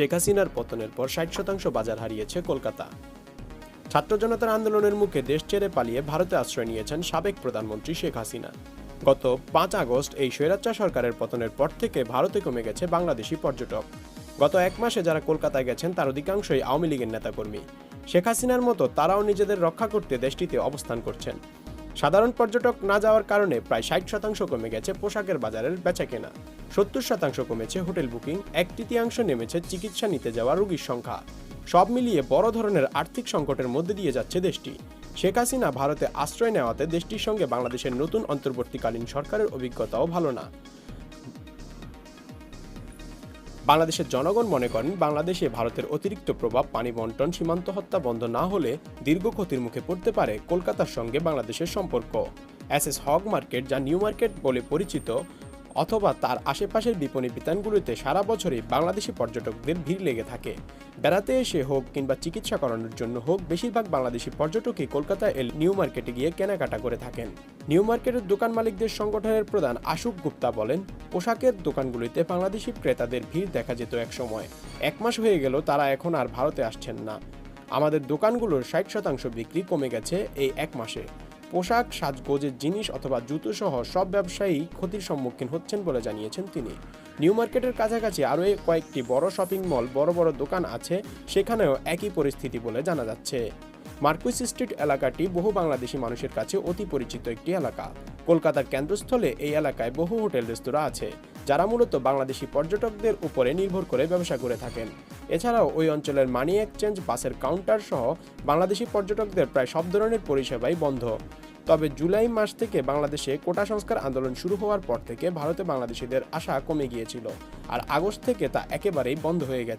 শেখ হাসিনার পতনের পর ষাট শতাংশ বাজার হারিয়েছে কলকাতা। ছাত্র জনতার আন্দোলনের মুখে দেশ ছেড়ে পালিয়ে ভারতে আশ্রয় নিয়েছেন সাবেক প্রধানমন্ত্রী শেখ হাসিনা। গত পাঁচ আগস্ট এই স্বৈরাচ্চার সরকারের পতনের পর থেকে ভারতে কমে গেছে বাংলাদেশি পর্যটক। গত এক মাসে যারা কলকাতায় গেছেন, তার অধিকাংশই আওয়ামী লীগের নেতাকর্মী। শেখ হাসিনার মতো তারাও নিজেদের রক্ষা করতে দেশটিতে অবস্থান করছেন। সাধারণ পর্যটক না যাওয়ার কারণে প্রায় ষাট শতাংশ কমে গেছে পোশাকের বাজারের বেচাকেনা। সত্তর শতাংশ কমেছে হোটেল বুকিং, এক তৃতীয়াংশ নেমেছে চিকিৎসা নিতে যাওয়া রোগীর সংখ্যা। সব মিলিয়ে বড় ধরনের আর্থিক সংকটের মধ্যে দিয়ে যাচ্ছে দেশটি। শেখ হাসিনা ভারতে আশ্রয় নেওয়াতে দেশটির সঙ্গে বাংলাদেশের নতুন অন্তর্বর্তীকালীন সরকারের অভিজ্ঞতাও ভালো না। বাংলাদেশের জনগণ মনে করেন বাংলাদেশে ভারতের অতিরিক্ত প্রভাব, পানি বন্টন, সীমান্ত হত্যা বন্ধ না হলে দীর্ঘ ক্ষতির মুখে পড়তে পারে কলকাতার সঙ্গে বাংলাদেশের সম্পর্ক। এস এস হগ মার্কেট, যা নিউ মার্কেট বলে পরিচিত অথবা তার আশেপাশের বিপণী বিতানগুলিতে সারা বছরই বাংলাদেশি পর্যটকদের ভিড় লেগে থাকে। বেড়াতে এসে হোক কিংবা চিকিৎসা করানোর জন্য হোক, বেশিরভাগ বাংলাদেশি পর্যটকই কলকাতায় এল নিউ মার্কেটে গিয়ে কেনাকাটা করে থাকেন। নিউ মার্কেটের দোকান মালিকদের সংগঠনের প্রধান আশুক গুপ্তা বলেন, পোশাকের দোকানগুলিতে বাংলাদেশি ক্রেতাদের ভিড় দেখা যেত এক সময়। এক মাস হয়ে গেল তারা এখন আর ভারতে আসছেন না। আমাদের দোকানগুলোর ষাট শতাংশ বিক্রি কমে গেছে এই এক মাসে। পোশাক, সাজগোজের জিনিস অথবা জুতো সহ সব ব্যবসায়ী ক্ষতির সম্মুখীন হচ্ছেন বলে জানিয়েছেন তিনি। নিউ মার্কেটের কাছাকাছি আরও কয়েকটি বড় শপিং মল, বড় বড় দোকান আছে, সেখানেও একই পরিস্থিতি বলে জানা যাচ্ছে। মার্কুইস স্ট্রিট এলাকাটি বহু বাংলাদেশি মানুষের কাছে অতি পরিচিত একটি এলাকা। কলকাতার কেন্দ্রস্থলে এই এলাকায় বহু হোটেল, রেস্তোরাঁ আছে, যারা মূলত বাংলাদেশি পর্যটকদের উপরে নির্ভর করে ব্যবসা করে থাকেন। এছাড়াও ওই অঞ্চলের মানি এক্সচেঞ্জ, বাসের কাউন্টার সহ বাংলাদেশি পর্যটকদের প্রায় সব ধরনের পরিষেবাই বন্ধ। তবে জুলাই মাস থেকে বাংলাদেশে কোটা সংস্কার আন্দোলন শুরু হওয়ার পর থেকে ভারতে বাংলাদেশিদের আশা কমে গিয়েছিল। আর আগস্ট থেকে তা একেবারেই বন্ধ হয়ে গেছে।